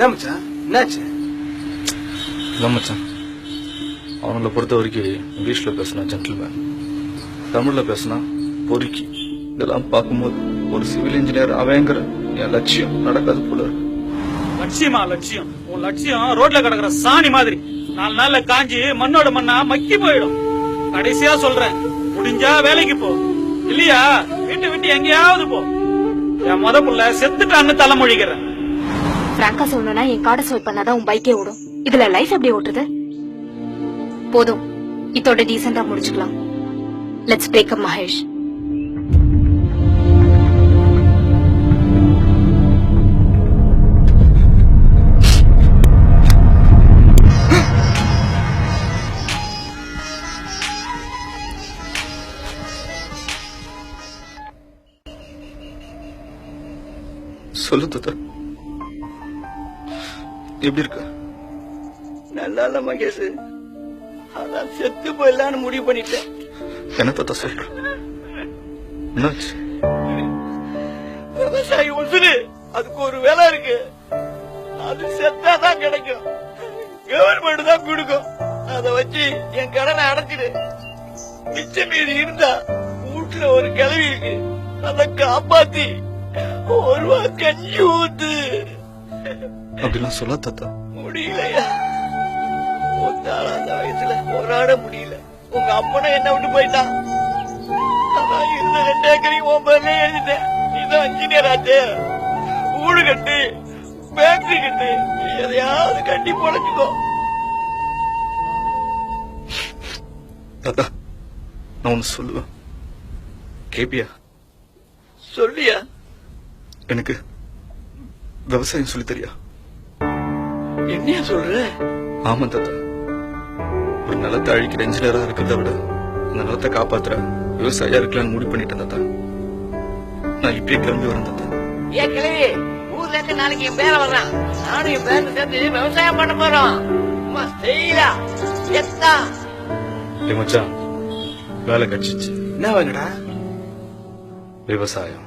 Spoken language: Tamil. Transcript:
ஏன் மச்சான்? என்னாச்சு? இல்லை மச்சான். அவங்கள பொறுத்த வரைக்கும் இங்கிலீஷில் பேசினா ஜென்டில்மேன் தமிழில் பேசினா பொறுக்கி. இதெல்லாம் பார்க்கும்போது ஒரு சிவில் இன்ஜினியர் அவங்கிற என் லட்சியம் நடக்காது போல இருக்கு. லட்சியமா லட்சியம்? உன் லட்சியம் ரோட்ல கிடக்குற சாணி மாதிரி. நாலு நாள்ல காஞ்சி மண்ணோட மண்ணா மக்கி போயிடும். கடைசியா சொல்றேன் முடிஞ்சா வேலைக்கு போ. இல்லையா? வீட்டை விட்டு எங்கேயாவது போ. என் முத புள்ள செத்துட்டான்னு தலைமொழிகிறேன் பிராங்கா சொல்லணும்னா என் கார்டை ஸ்வைப் பண்ணாதான் உன் பைக்கே ஓடும். இதுல லைஃப் எப்படி ஓட்டுது போதும். இதோட டீசெண்டா முடிச்சுக்கலாம். லெட்ஸ் பிரேக்கப் மகேஷ் சொல்லு தாத்தா. எப்படி இருக்க? நல்லா இல்ல மகேஷ். அதான் செத்து போயிடலான்னு முடிவு பண்ணிட்டேன். என்ன தத்தா சொல்ற விவசாயி உசுரு அதுக்கு ஒரு வேலை இருக்கு. அது செத்தாதான் கிடைக்கும். கவர்மெண்ட் தான் கொடுக்கும். அத வச்சு என் கடனை அடைச்சிடு. மிச்ச மீதி இருந்தா வீட்டுல ஒரு கிளவி இருக்கு. அத காப்பாத்தி. ஒரு ரூபா கஞ்சி ஊத்து. அப்படிலாம் சொல்ல தாத்தா. முடியலையா? ஒத்தாள அந்த வயசுல போராட முடியல. உங்க அப்பனும் என்ன விட்டு போயிட்டான் அதான் இருந்த ரெண்டு ஏக்கரையும் உன் பேர்ல எழுதிட்டேன் நீதான் இன்ஜினியர் ஆச்சு. வீடு கட்டு ஃபேக்டரி கட்டு எதையாவது கட்டி பொழைச்சுக்கோ. தாத்தா நான் ஒன்று சொல்லுவேன். கேப்பியா? சொல்லியா? எனக்கு விவசாயம் சொல்லித் தரியா? என்னையா சொல்ற? ஆமா தாத்தா. ஒரு நிலத்தை அழிக்கிற இன்ஜினியரா இருக்கிறத விட அந்த நிலத்தை காப்பாத்துற விவசாயியா இருக்கலாம்னு முடிவு பண்ணிட்டேன் தாத்தா. நான் இப்பயே கிளம்பி வரேன் தாத்தா. ஏன் கிளவி ஊர்ல இருந்து நாளைக்கு என் பேர வர்றான். நானும் என் பேரை சேர்ந்து விவசாயம் பண்ண போறோம். அம்மா செய்யலா எத்தா. மச்சான் வேலை கட்சிச்சு என்ன வேங்கடா விவசாயம்.